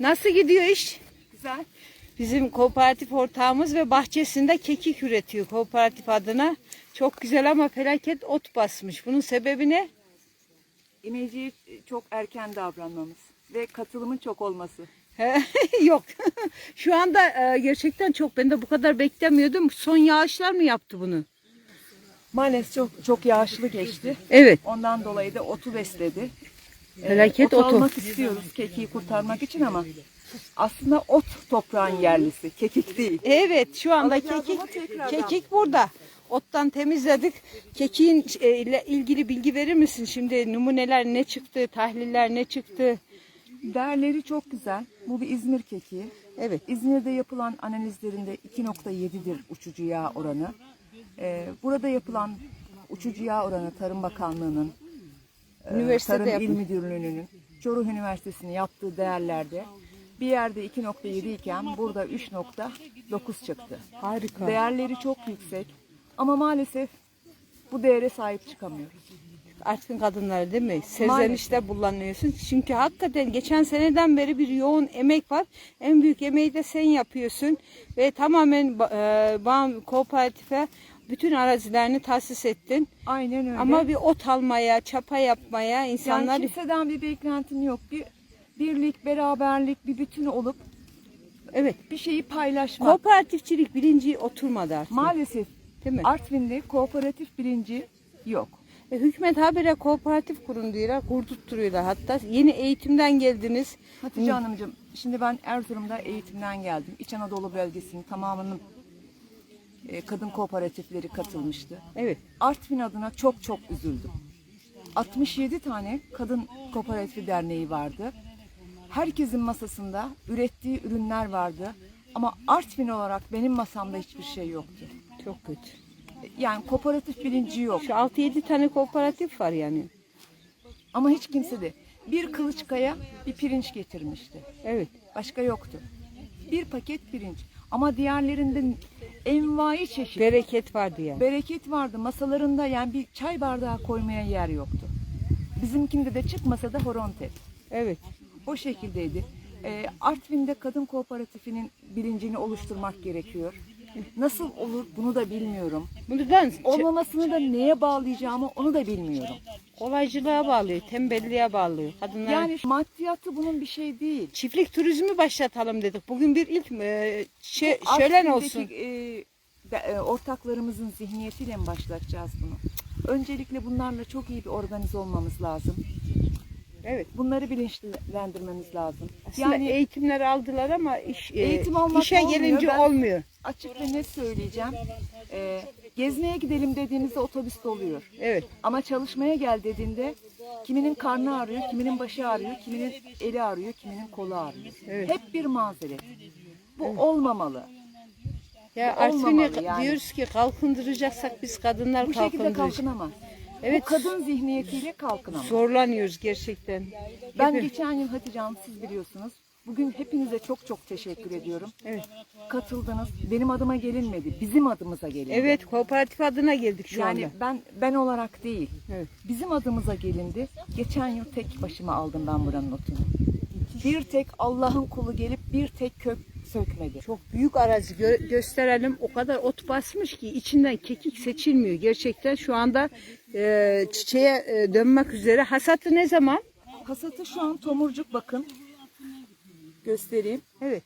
Nasıl gidiyor iş? Güzel. Bizim kooperatif ortağımız ve bahçesinde kekik üretiyor kooperatif adına. Çok güzel ama felaket ot basmış. Bunun sebebi ne? İmeciye çok erken davranmamız ve katılımın çok olması. Yok. Şu anda e, gerçekten çok. Ben de bu kadar beklemiyordum. Son yağışlar mı yaptı bunu? Maalesef çok çok yağışlı geçti. Evet. Ondan dolayı da otu besledi. Felaket ot otu. almak istiyoruz kekiği kurtarmak için ama aslında ot toprağın yerlisi, kekik değil. Evet şu anda kekik kekik burada. Ottan temizledik. Kekiğin e, ile ilgili bilgi verir misin? Şimdi numuneler ne çıktı, tahliller ne çıktı? Değerleri çok güzel. Bu bir İzmir kekiği. Evet. İzmir'de yapılan analizlerinde 2.7'dir uçucu yağ oranı. Ee, burada yapılan uçucu yağ oranı Tarım Bakanlığı'nın, e, Üniversitede Tarım İl yapın. Müdürlüğü'nün, Çoruh Üniversitesi'nin yaptığı değerlerde bir yerde 2.7 iken burada 3.9 çıktı. Harika. Değerleri çok yüksek ama maalesef bu değere sahip çıkamıyoruz. Artık kadınlar değil mi? Serzenişte kullanıyorsun. Çünkü hakikaten geçen seneden beri bir yoğun emek var. En büyük emeği de sen yapıyorsun. Ve tamamen e, bağım kooperatife bütün arazilerini tahsis ettin. Aynen öyle. Ama bir ot almaya, çapa yapmaya insanlar... yani kimseden bir beklentim yok. Bir birlik, beraberlik, bir bütün olup Evet. bir şeyi paylaşmak. Kooperatifçilik bilinci oturmadı artık. Maalesef Değil mi? Artvin'de kooperatif bilinci yok. E, hükümet habire kooperatif kurun diyorlar, kurdurtturuyorlar. Hatta yeni eğitimden geldiniz. Hatice Hanımcığım, şimdi ben Erzurum'da eğitimden geldim. İç Anadolu bölgesinin tamamının kadın kooperatifleri katılmıştı. Evet. Artvin adına çok çok üzüldüm. 67 tane kadın kooperatifi derneği vardı. Herkesin masasında ürettiği ürünler vardı. Ama Artvin olarak benim masamda hiçbir şey yoktu. Çok kötü. Yani kooperatif bilinci yok. Şu 6-7 tane kooperatif var yani. Ama hiç kimse de bir kılıçkaya bir pirinç getirmişti. Evet. Başka yoktu. Bir paket pirinç. Ama diğerlerinde envai çeşit Bereket vardı yani. bereket vardı. Masalarında yani bir çay bardağı koymaya yer yoktu. Bizimkinde de çıkmasa da horon tep. Evet. O şekildeydi. Ee, Artvin'de kadın kooperatifinin bilincini oluşturmak gerekiyor. Nasıl olur bunu da bilmiyorum. Olmamasını da neye bağlayacağımı onu da bilmiyorum. Kolaycılığa bağlıyor, tembelliğe bağlıyor. Kadınlar Yani maddiyatı bunun bir şey değil. çiftlik turizmi başlatalım dedik. Bugün bir ilk e, şey, Bu şölen olsun. e, de- e, ortaklarımızın zihniyetiyle mi başlatacağız bunu? Öncelikle bunlarla çok iyi bir organize olmamız lazım. Evet. Bunları bilinçlendirmemiz lazım. Aslında yani eğitimler aldılar ama iş, e, Eğitim almak işe olmuyor. gelince Ben- olmuyor. açık ve net söyleyeceğim. E, gezmeye gidelim dediğinizde otobüs doluyor. Evet. Ama çalışmaya gel dediğinde kiminin karnı ağrıyor, kiminin başı ağrıyor, kiminin eli ağrıyor, kiminin kolu ağrıyor. Evet. Hep bir mazeret. Bu olmamalı. Ya Artvin'i yani. diyoruz ki kalkındıracaksak biz kadınlar Bu şekilde kalkınamaz. Evet. Bu kadın zihniyetiyle kalkınamaz. Zorlanıyoruz gerçekten. Ben Hepim- geçen yıl Hatice Hanım siz biliyorsunuz. Bugün hepinize çok çok teşekkür ediyorum. Evet. Katıldınız. Benim adıma gelinmedi. Bizim adımıza gelindi. Evet kooperatif adına geldik şu Yani anda. ben ben olarak değil. Evet. Bizim adımıza gelindi. Geçen yıl tek başıma aldım ben buranın notunu. Bir tek Allah'ın kulu gelip bir tek kök sökmedi. Çok büyük arazi gö- gösterelim. O kadar ot basmış ki içinden kekik seçilmiyor. Gerçekten şu anda e, çiçeğe e, dönmek üzere. Hasatı ne zaman? Hasatı şu an tomurcuk bakın. Göstereyim. Evet.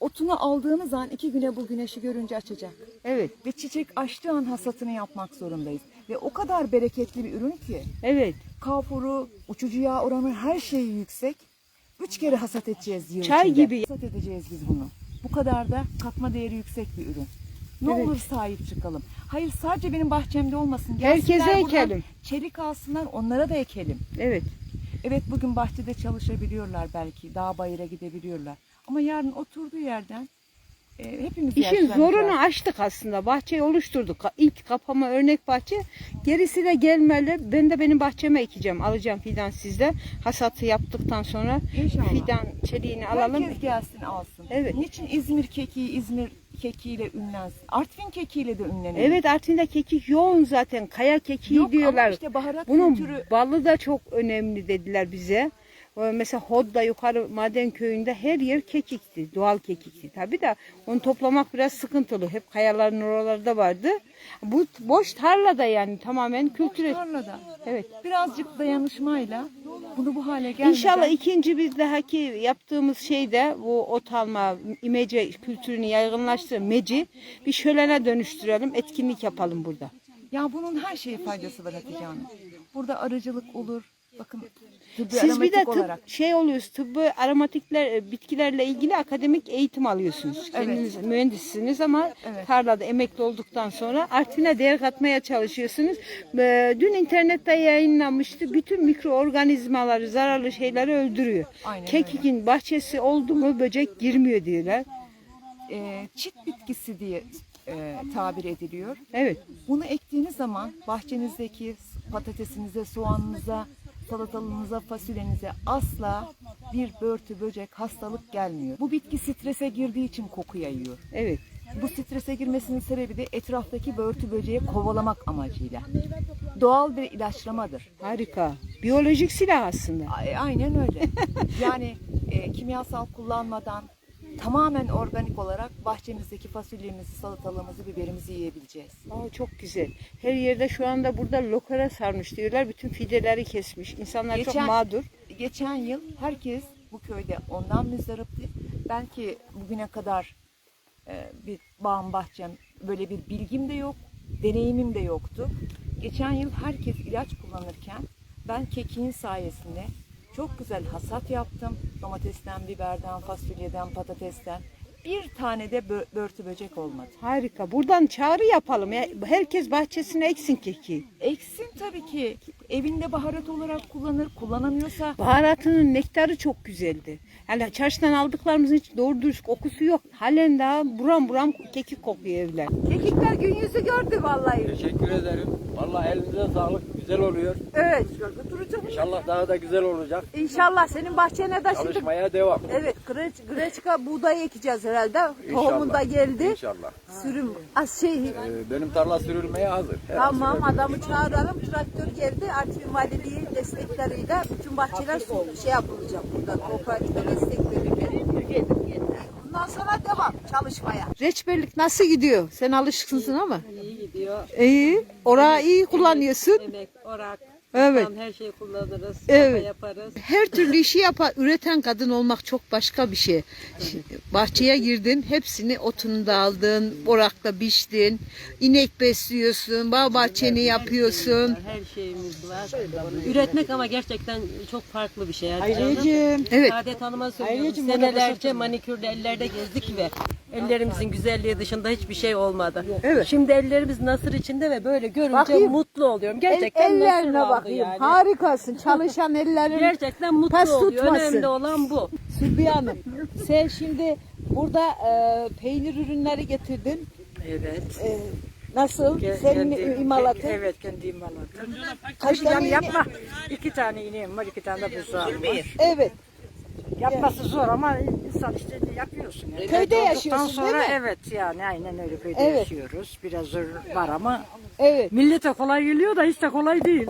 Otunu aldığımız an iki güne bu güneşi görünce açacak. Evet. Ve çiçek açtığı an hasatını yapmak zorundayız. Ve o kadar bereketli bir ürün ki. Evet. Kafuru, uçucu yağ oranı her şeyi yüksek. Üç kere hasat edeceğiz yıl Çay içinde. gibi. Hasat edeceğiz biz bunu. Bu kadar da katma değeri yüksek bir ürün. Ne Evet. olur sahip çıkalım. Hayır sadece benim bahçemde olmasın. Herkese Gelsinler ekelim. Çelik alsınlar onlara da ekelim. Evet. Evet bugün bahçede çalışabiliyorlar belki. Dağ bayıra gidebiliyorlar. Ama yarın oturduğu yerden e, hepimiz İşin zorunu açtık aslında. Bahçeyi oluşturduk. İlk kapama örnek bahçe. Gerisi de gelmeli. Ben de benim bahçeme ekeceğim. Alacağım fidan sizde. Hasatı yaptıktan sonra İnşallah. fidan çeliğini alalım. Herkes gelsin alsın. Evet. Niçin İzmir kekiği İzmir kekiğiyle ünlensin? Artvin kekiğiyle de ünlenelim. Evet Artvin'de kekik yoğun zaten. Kaya kekiği Yok diyorlar. ama işte baharat Bunun kültürü balı da çok önemli dediler bize. Mesela Hodda yukarı maden köyünde her yer kekikti. Doğal kekikti. Tabii de onu toplamak biraz sıkıntılı. Hep kayaların oralarda vardı. Bu boş tarlada yani tamamen kültür. Tarlada. Evet. Birazcık dayanışmayla bunu bu hale gelmeden İnşallah ikinci bir dahaki yaptığımız şey de bu ot alma, imece kültürünü yaygınlaştırıp meci bir şölene dönüştürelim, etkinlik yapalım burada. ya bunun her şeye faydası var Hatice Hanım. Burada arıcılık olur. Bakın tıbbi Siz bir de tıp, olarak. şey oluyorsunuz, tıbbı aromatikler, e, bitkilerle ilgili akademik eğitim alıyorsunuz. Kendiniz mühendissiniz ama Evet. tarlada emekli olduktan sonra Artvin'e değer katmaya çalışıyorsunuz. Dün internette yayınlanmıştı. Bütün mikroorganizmaları, zararlı şeyleri öldürüyor. Aynen Kekikin bahçesi oldu mu böcek girmiyor diyorlar. e, çit bitkisi diye e, tabir ediliyor. Evet. Bunu ektiğiniz zaman bahçenizdeki patatesinize, soğanınıza, salatalığınıza, fasulyenize asla bir börtü, böcek, hastalık gelmiyor. Bu bitki strese girdiği için koku yayıyor. Evet. Bu strese girmesinin sebebi de etraftaki börtü böceği kovalamak amacıyla. Doğal bir ilaçlamadır. Harika. Biyolojik silah aslında. A- Aynen öyle. yani e, kimyasal kullanmadan tamamen organik olarak bahçemizdeki fasulyemizi, salatalığımızı, biberimizi yiyebileceğiz. Aa, çok güzel. Her yerde şu anda burada lokara sarmış diyorlar. Bütün fideleri kesmiş. İnsanlar çok Geçen- mağdur. Geçen yıl herkes bu köyde ondan müzdaripti. Belki bugüne kadar e, bir bağım bahçem böyle bir bilgim de yok, deneyimim de yoktu. Geçen yıl herkes ilaç kullanırken ben kekiğin sayesinde çok güzel hasat yaptım. Domatesten, biberden, fasulyeden, patatesten. Bir tane de bö- börtü böcek olmadı. Harika. Buradan çağrı yapalım. Ya. Herkes bahçesine eksin keki. Eksin tabii ki. Evinde baharat olarak kullanır. Kullanamıyorsa Baharatının nektarı çok güzeldi. Yani çarşıdan aldıklarımızın hiç doğru dürüst kokusu yok. Halen daha buram buram kekik kokuyor evler. Kekikler gün yüzü gördü vallahi. Teşekkür ederim. Vallahi elinize sağlık. Güzel oluyor. Evet. Duracak. İnşallah daha da güzel olacak. İnşallah senin bahçene de şimdi Çalışmaya devam. Evet, greç, greçka buğday ekeceğiz herhalde. İnşallah. Tohumun da geldi. İnşallah. Sürüm. Az şey, Ee, benim tarla sürülmeye hazır. Her an tamam adamı çağıralım. Traktör geldi. Artvin Valiliği destekleriyle bütün bahçeler su, şey yapılacak burada. Kooperatif destekleriyle. Bundan sonra devam çalışmaya. Reçberlik nasıl gidiyor? Sen alışkınsın ama. İyi gidiyor. İyi. Orağı iyi kullanıyorsun. Emek, orak, Evet. her şeyi kullanırız. Evet. Evet. yaparız. Her türlü işi yapan, üreten kadın olmak çok başka bir şey. Şimdi bahçeye girdin, hepsini otunu da aldın, orakla biçtin, inek besliyorsun, bağ bahçeni yapıyorsun. Her şeyimiz var. Üretmek ama gerçekten çok farklı bir şey. Hanım. Evet. Saadet Hanım'a söylüyorum. Senelerce manikürle ellerde gezdik ve ellerimizin güzelliği dışında hiçbir şey olmadı. Evet. Şimdi ellerimiz nasır içinde ve böyle görünce Bakayım. mutlu oluyorum. Gerçekten nasır aldı yani. Harikasın. Çalışan ellerin. Gerçekten mutlu Pas oluyor. tutmasın. Önemli olan bu. Sübbiye Hanım, sen şimdi burada e, peynir ürünleri getirdin. Evet. E, nasıl? Ke- Senin kendi- imalatın. ke- Evet kendi imalatım. Kaç Yani tane yapma. İki tane ineğim var, iki tane de buzağım var. Evet. Yapması zor ama insan işte yapıyorsun. Yani. Köyde Olduktan yaşıyorsun, sonra değil mi? evet yani aynen öyle köyde Evet. yaşıyoruz. Biraz zor var ama Evet. millete kolay geliyor da hiç de kolay değil.